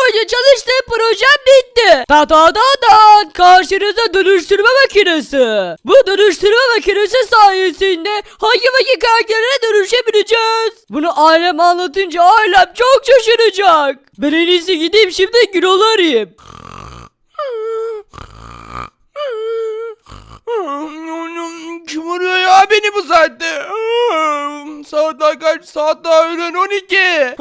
boyunca çalıştığım projem bitti. Ta ta ta ta karşınıza dönüştürme makinesi. Bu dönüştürme makinesi sayesinde hangi vakit karakterine dönüşebileceğiz. Bunu ailem anlatınca ailem çok şaşıracak. Ben en iyisi gideyim şimdi Gürol'u arayayım. Kim arıyor ya beni bu saatte? Saat daha kaç? Saat daha öğlen 12.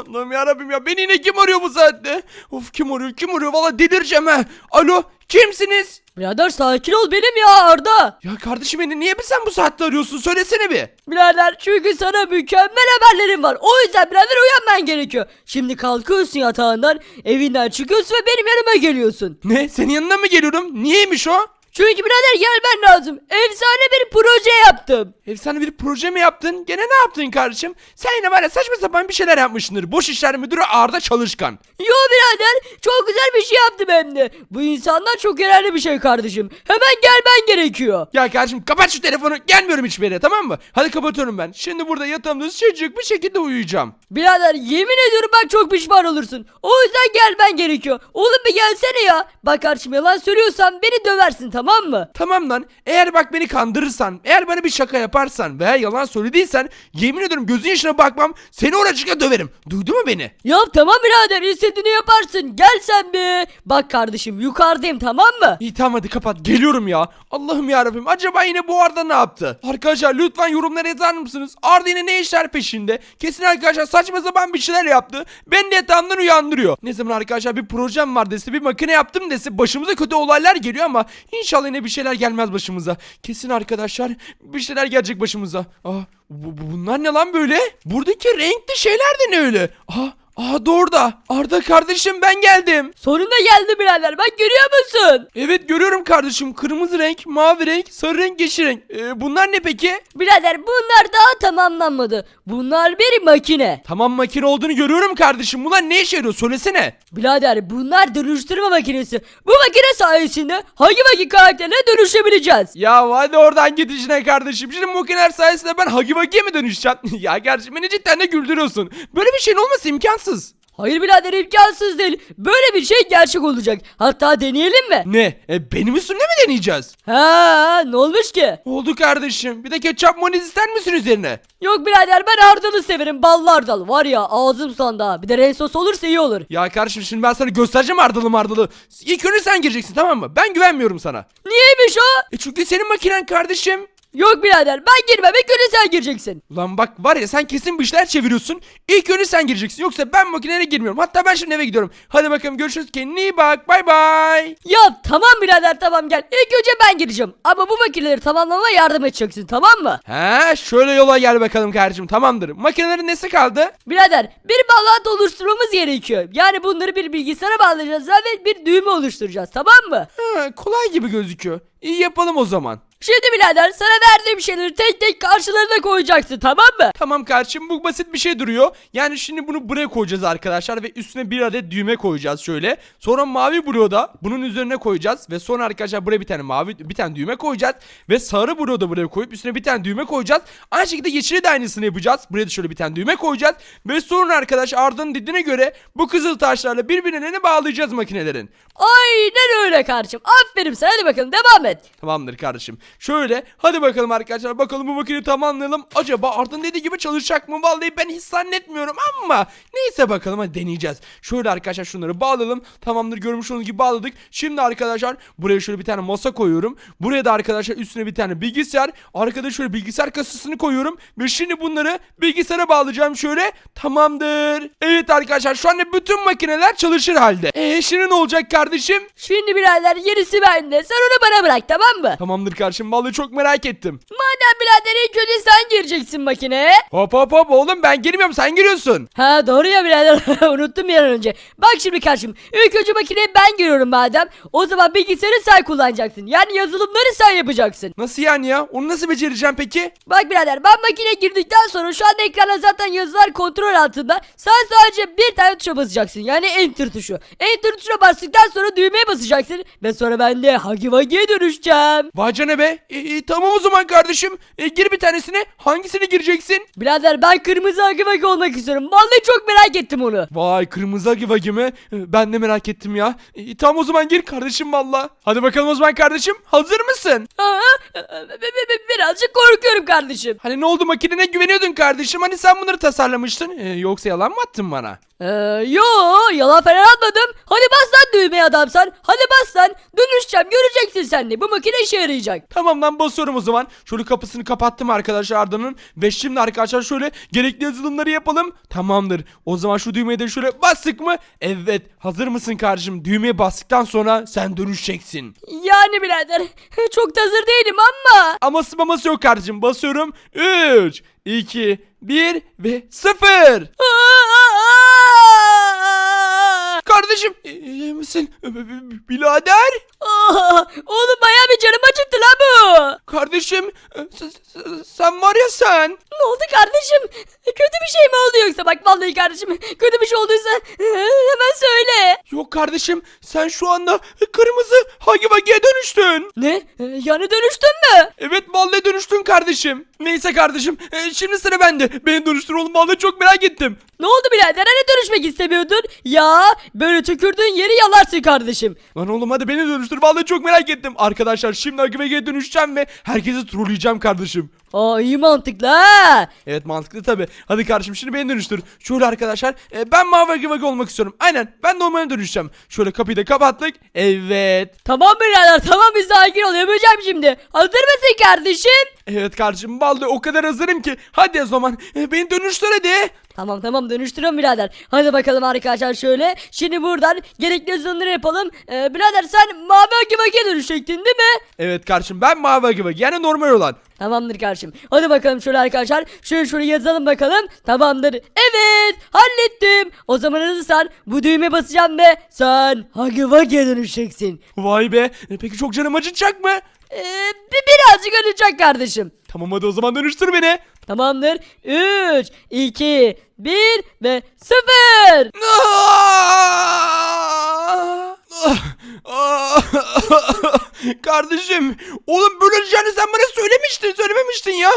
Allah'ım yarabbim ya beni yine kim arıyor bu saatte? Of kim arıyor kim arıyor valla delireceğim ha. Alo kimsiniz? Birader sakin ol benim ya Arda. Ya kardeşim beni niye bir sen bu saatte arıyorsun söylesene bir. Birader çünkü sana mükemmel haberlerim var. O yüzden birader uyanman gerekiyor. Şimdi kalkıyorsun yatağından, evinden çıkıyorsun ve benim yanıma geliyorsun. Ne senin yanına mı geliyorum? Niyeymiş o? Çünkü birader gelmen lazım. Efsane bir proje yaptım. Efsane bir proje mi yaptın? Gene ne yaptın kardeşim? Sen yine ya saçma sapan bir şeyler yapmışsındır. Boş işler müdürü Arda Çalışkan. Yo birader çok güzel bir şey yaptım hem de. Bu insanlar çok önemli bir şey kardeşim. Hemen gelmen gerekiyor. Ya kardeşim kapat şu telefonu. Gelmiyorum hiçbir yere tamam mı? Hadi kapatıyorum ben. Şimdi burada yatağımda sıcacık bir şekilde uyuyacağım. Birader yemin ediyorum bak çok pişman olursun. O yüzden gelmen gerekiyor. Oğlum bir gelsene ya. Bak kardeşim yalan söylüyorsan beni döversin tamam mı? Tamam lan. Eğer bak beni kandırırsan, eğer bana bir şaka yaparsan veya yalan söylediysen yemin ediyorum gözün yaşına bakmam seni oracıkla döverim. Duydun mu beni? Ya tamam birader istediğini yaparsın. Gel sen bir. Bak kardeşim yukarıdayım tamam mı? İyi tamam hadi kapat. Geliyorum ya. Allah'ım ya Rabbim. Acaba yine bu Arda ne yaptı? Arkadaşlar lütfen yorumlara yazar mısınız? Arda yine ne işler peşinde? Kesin arkadaşlar saçma sapan bir şeyler yaptı. Ben de yatağımdan uyandırıyor. Ne zaman arkadaşlar bir projem var dese bir makine yaptım dese başımıza kötü olaylar geliyor ama inşallah yine bir şeyler gelmez başımıza. Kesin arkadaşlar bir şeyler gelecek başımıza. Aa, bu, bu- bunlar ne lan böyle? Buradaki renkli şeyler de ne öyle? Aa, aa doğru da. Arda kardeşim ben geldim. Sonunda geldi birader bak görüyor musun? Evet görüyorum kardeşim. Kırmızı renk, mavi renk, sarı renk, yeşil renk. Ee, bunlar ne peki? Birader bunlar daha tamamlanmadı. Bunlar bir makine. Tamam makine olduğunu görüyorum kardeşim. Bunlar ne işe yarıyor? Söylesene. Birader bunlar dönüştürme makinesi. Bu makine sayesinde hangi vakit karakterine dönüşebileceğiz. Ya hadi oradan git işine kardeşim. Şimdi makineler sayesinde ben Hagi Vagi'ye mi dönüşeceğim? ya kardeşim beni cidden de güldürüyorsun. Böyle bir şeyin olması imkansız. Hayır birader imkansız değil. Böyle bir şey gerçek olacak. Hatta deneyelim mi? Ne? E, benim üstümde mi deneyeceğiz? Ha ne olmuş ki? Oldu kardeşim. Bir de ketçap moniz ister misin üzerine? Yok birader ben hardalı severim ballı hardal. Var ya ağzım sanda. Bir de renk sos olursa iyi olur. Ya kardeşim şimdi ben sana göstereceğim ardalı mardalı. İlk önce sen gireceksin tamam mı? Ben güvenmiyorum sana. Niyeymiş o? E çünkü senin makinen kardeşim. Yok birader ben girmem. İlk önce sen gireceksin. Ulan bak var ya sen kesin bir şeyler çeviriyorsun. İlk önce sen gireceksin. Yoksa ben makineye girmiyorum. Hatta ben şimdi eve gidiyorum. Hadi bakalım görüşürüz. Kendine iyi bak. Bay bay. Ya tamam birader tamam gel. İlk önce ben gireceğim. Ama bu makineleri tamamlamama yardım edeceksin tamam mı? He şöyle yola gel bakalım kardeşim. Tamamdır. Makinelerin nesi kaldı? Birader bir bağlantı oluşturmamız gerekiyor. Yani bunları bir bilgisayara bağlayacağız ve bir düğme oluşturacağız tamam mı? Ha, kolay gibi gözüküyor. İyi yapalım o zaman. Şimdi birader sana verdiğim şeyleri tek tek karşılarına koyacaksın tamam mı? Tamam kardeşim bu basit bir şey duruyor. Yani şimdi bunu buraya koyacağız arkadaşlar ve üstüne bir adet düğme koyacağız şöyle. Sonra mavi bloğu da bunun üzerine koyacağız ve sonra arkadaşlar buraya bir tane mavi bir tane düğme koyacağız ve sarı bloğu da buraya koyup üstüne bir tane düğme koyacağız. Aynı şekilde yeşili de aynısını yapacağız. Buraya da şöyle bir tane düğme koyacağız ve sonra arkadaş Arda'nın dediğine göre bu kızıl taşlarla birbirine bağlayacağız makinelerin. Aynen öyle kardeşim. Aferin sana hadi bakalım devam et. Tamamdır kardeşim. Şöyle hadi bakalım arkadaşlar bakalım bu makineyi tamamlayalım. Acaba Arda'nın dediği gibi çalışacak mı? Vallahi ben hiç zannetmiyorum ama neyse bakalım hadi deneyeceğiz. Şöyle arkadaşlar şunları bağlayalım. Tamamdır görmüş olduğunuz gibi bağladık. Şimdi arkadaşlar buraya şöyle bir tane masa koyuyorum. Buraya da arkadaşlar üstüne bir tane bilgisayar. Arkada şöyle bilgisayar kasasını koyuyorum. Ve şimdi bunları bilgisayara bağlayacağım şöyle. Tamamdır. Evet arkadaşlar şu anda bütün makineler çalışır halde. Eee şimdi ne olacak kardeşim? Şimdi birader gerisi bende. Sen onu bana bırak tamam mı? Tamamdır kardeşim vallahi çok merak ettim. Madem birader ilk önce sen gireceksin makineye. Hop hop hop oğlum ben girmiyorum sen giriyorsun. Ha doğru ya birader unuttum bir an önce. Bak şimdi kardeşim ilk önce makineye ben giriyorum madem. O zaman bilgisayarı sen kullanacaksın. Yani yazılımları sen yapacaksın. Nasıl yani ya? Onu nasıl becereceğim peki? Bak birader ben makineye girdikten sonra şu anda ekranda zaten yazılar kontrol altında. Sen sadece bir tane tuşa basacaksın. Yani enter tuşu. Enter tuşuna bastıktan sonra düğmeye basacaksın. Ve sonra ben de Hagi Vagi'ye dönüşeceğim. Dönüşeceğim. Vay canına be. E, e, tamam o zaman kardeşim. E, gir bir tanesine. Hangisini gireceksin? Birader ben kırmızı Hagi Vagi olmak istiyorum. Vallahi çok merak ettim onu. Vay kırmızı agi vagi mi? E, Ben de merak ettim ya. E, tamam o zaman gir kardeşim valla. Hadi bakalım o zaman kardeşim. Hazır mısın? Aa, bi- bi- bi- birazcık korkuyorum kardeşim. Hani ne oldu makinene güveniyordun kardeşim. Hani sen bunları tasarlamıştın. E, yoksa yalan mı attın bana? Ee, yo yalan falan atmadım. Hadi bas lan düğmeye adamsan. Hadi bas lan. Dönüşeceğim göreceksin sen de. Bu makine işe yarayacak. Tamam lan basıyorum o zaman. Şöyle kapısını kapattım arkadaşlar Arda'nın. Ve şimdi arkadaşlar şöyle gerekli yazılımları yapalım. Tamamdır. O zaman şu düğmeye de şöyle bastık mı? Evet. Hazır mısın kardeşim? Düğmeye bastıktan sonra sen dönüşeceksin. Yani birader çok da hazır değilim ama. Aması maması yok kardeşim. Basıyorum. 3, 2, 1 ve 0. Aa! Kardeşim iyi misin? B- b- Birader? Aa, Oğlum bayağı bir canım acıttı lan bu. Kardeşim sen var ya sen. Ne oldu kardeşim? Bir şey mi oldu yoksa? Bak vallahi kardeşim kötü bir şey olduysa hemen söyle. Yok kardeşim sen şu anda kırmızı Hagi Vagi'ye dönüştün. Ne? Ee, Yani dönüştün mü? Evet vallahi dönüştün kardeşim. Neyse kardeşim e, şimdi sıra bende. Beni dönüştür oğlum vallahi çok merak ettim. Ne oldu birader? Hani dönüşmek istemiyordun? Ya böyle tükürdüğün yeri yalarsın kardeşim. Lan oğlum hadi beni dönüştür vallahi çok merak ettim. Arkadaşlar şimdi Hagi Vagi'ye dönüşeceğim ve herkesi trolleyeceğim kardeşim. Aa iyi mantıklı ha. Evet mantıklı tabi. Hadi kardeşim şimdi beni dönüştür. Şöyle arkadaşlar e, ben mavi Vagi olmak istiyorum. Aynen ben normale dönüşeceğim. Şöyle kapıyı da kapattık. Evet. Tamam birader tamam biz sakin ol yapacağım şimdi. Hazır mısın kardeşim? Evet kardeşim vallahi o kadar hazırım ki. Hadi o zaman e, beni dönüştür hadi. Tamam tamam dönüştürüyorum birader. Hadi bakalım arkadaşlar şöyle. Şimdi buradan gerekli yazılımları yapalım. Ee, birader sen mavi haki vakiye dönüşecektin değil mi? Evet kardeşim ben mavi Vagi yani normal olan. Tamamdır kardeşim. Hadi bakalım şöyle arkadaşlar. Şöyle şöyle yazalım bakalım. Tamamdır. Evet hallettim. O zaman hazırsan bu düğmeye basacağım ve sen haki vakiye dönüşeceksin. Vay be. E, peki çok canım acıtacak mı? Ee, bir birazcık acıyacak kardeşim. Tamam hadi o zaman dönüştür beni. Tamamdır. 3, 2, 1 ve 0. Kardeşim, oğlum bölüneceğini sen bana söylemiştin, söylememiştin ya.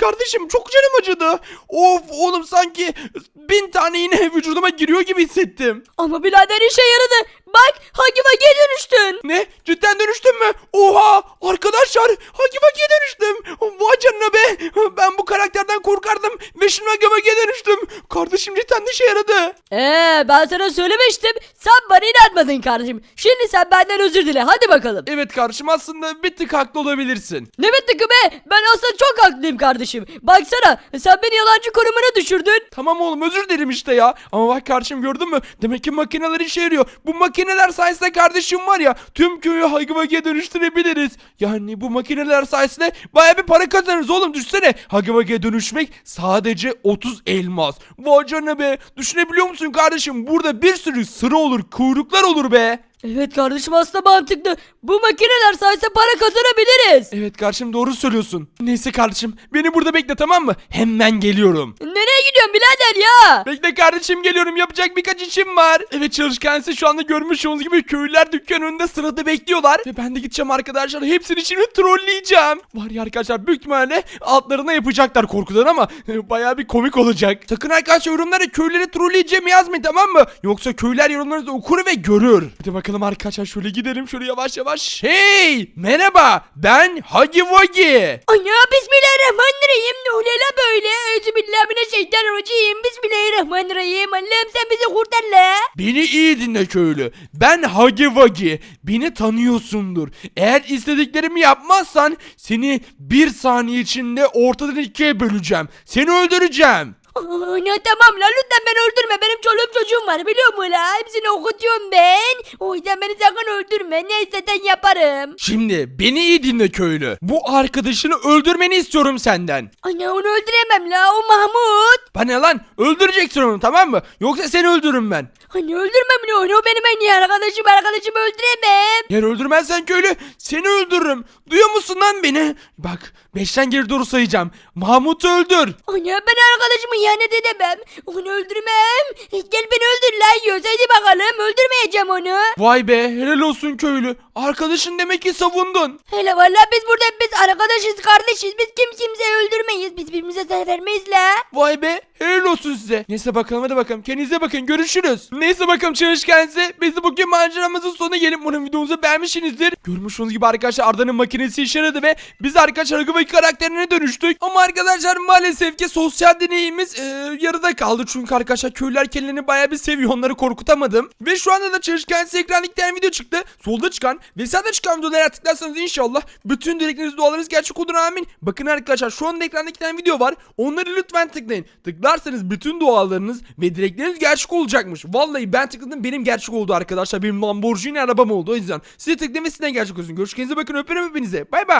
Kardeşim çok canım acıdı. Of oğlum sanki bin tane iğne vücuduma giriyor gibi hissettim. Ama birader işe yaradı. Bak Hagi Vagi'ye dönüştün. Ne? Cidden dönüştün mü? Oha! Arkadaşlar Hagi Vagi'ye dönüştüm. Vay canına be. Ben bu karakterden korkardım ve şimdi Hagi Vagi'ye dönüştüm. Kardeşim cidden de işe yaradı. Ee ben sana söylemiştim. Sen bana inanmadın kardeşim. Şimdi sen benden özür dile. Hadi bakalım. Evet kardeşim aslında bir tık haklı olabilirsin. Ne bitti ki be? Ben aslında çok haklıyım kardeşim. Baksana sen beni yalancı konumuna düşürdün. Tamam oğlum özür dilerim işte ya. Ama bak kardeşim gördün mü? Demek ki makineler işe yarıyor. Bu makineler sayesinde kardeşim var ya tüm köyü Hagi dönüştürebiliriz. Yani bu makineler sayesinde baya bir para kazanırız oğlum. Düşünsene Hagi dönüşmek sadece 30 elmas. Vay canına be. Düşünebiliyor musun kardeşim? Burada bir sürü sıra olur, kuyruklar olur be. Evet kardeşim aslında mantıklı. Bu makineler sayesinde para kazanabiliriz. Evet kardeşim doğru söylüyorsun. Neyse kardeşim beni burada bekle tamam mı? Hemen geliyorum. Nereye gidiyorsun birader ya? Bekle kardeşim geliyorum yapacak birkaç işim var. Evet çalışkan ise şu anda görmüş olduğunuz gibi köylüler dükkan önünde sırada bekliyorlar. Ve ben de gideceğim arkadaşlar hepsini şimdi trolleyeceğim. Var ya arkadaşlar büyük ihtimalle altlarına yapacaklar korkudan ama e, bayağı bir komik olacak. Sakın arkadaşlar yorumlara köylüleri trolleyeceğim yazmayın tamam mı? Yoksa köylüler yorumlarınızı okur ve görür. Hadi bakalım arkadaşlar şöyle gidelim şöyle yavaş yavaş. Hey merhaba ben Hagi Wagi. Ana bismillahirrahmanirrahim. Ne oluyor böyle? Euzubillahimineşşeytanirracim. Bismillahirrahmanirrahim. Allah'ım sen bizi kurtar la. Beni iyi dinle köylü. Ben Hagi Wagi. Beni tanıyorsundur. Eğer istediklerimi yapmazsan seni bir saniye içinde ortadan ikiye böleceğim. Seni öldüreceğim. Ana tamam la lütfen beni öldürme. Benim çoluğum çocuğum var biliyor musun la? Hepsini okutuyorum ben. O yüzden beni sakın öldürme. Ne istesen yaparım. Şimdi beni iyi dinle köylü. Bu arkadaşını öldürmeni istiyorum senden. Ana onu öldüremem la. O Mahmut. Bana lan öldüreceksin onu tamam mı? Yoksa seni öldürürüm ben. Hani öldürmem ne onu. O benim en iyi arkadaşım. Arkadaşımı öldüremem. Eğer öldürmezsen köylü seni öldürürüm. Duyuyor musun lan beni? Bak beşten geri doğru sayacağım. Mahmut'u öldür. Ana ben arkadaşımı ihanet edemem. Onu öldürmem. Gel beni öldür lan. Yiyoruz hadi bakalım. Öldürmeyeceğim onu. Vay be helal olsun köylü. Arkadaşın demek ki savundun. Hele valla biz burada biz arkadaşız kardeşiz biz kim kimseyi öldürmeyiz biz birbirimize zarar vermeyiz la. Vay be helal olsun size. Neyse bakalım hadi bakalım. Kendinize bakın görüşürüz. Neyse bakalım çalışkan size. Biz de bugün maceramızın sonuna gelip bunun videomuzu beğenmişsinizdir. Görmüş olduğunuz gibi arkadaşlar Arda'nın makinesi işe yaradı ve biz arkadaşlar Hagıvaki karakterine dönüştük. Ama arkadaşlar maalesef ki sosyal deneyimiz e, yarıda kaldı. Çünkü arkadaşlar köylüler kendilerini bayağı bir seviyor. Onları korkutamadım. Ve şu anda da çalışkan size ekran tane video çıktı. Solda çıkan ve sağda çıkan videolara tıklarsanız inşallah bütün dilekleriniz dualarınız gerçek olur amin. Bakın arkadaşlar şu anda ekranda iki tane video var. Onları lütfen tıklayın. Tıklarsanız bütün dualarınız ve dilekleriniz gerçek olacakmış. Vallahi ben tıkladım benim gerçek oldu arkadaşlar. Benim Lamborghini arabam oldu o yüzden. Size tıklayın ve sizden gerçek olsun. Görüşürüz bakın öperim hepinize. Bay bay.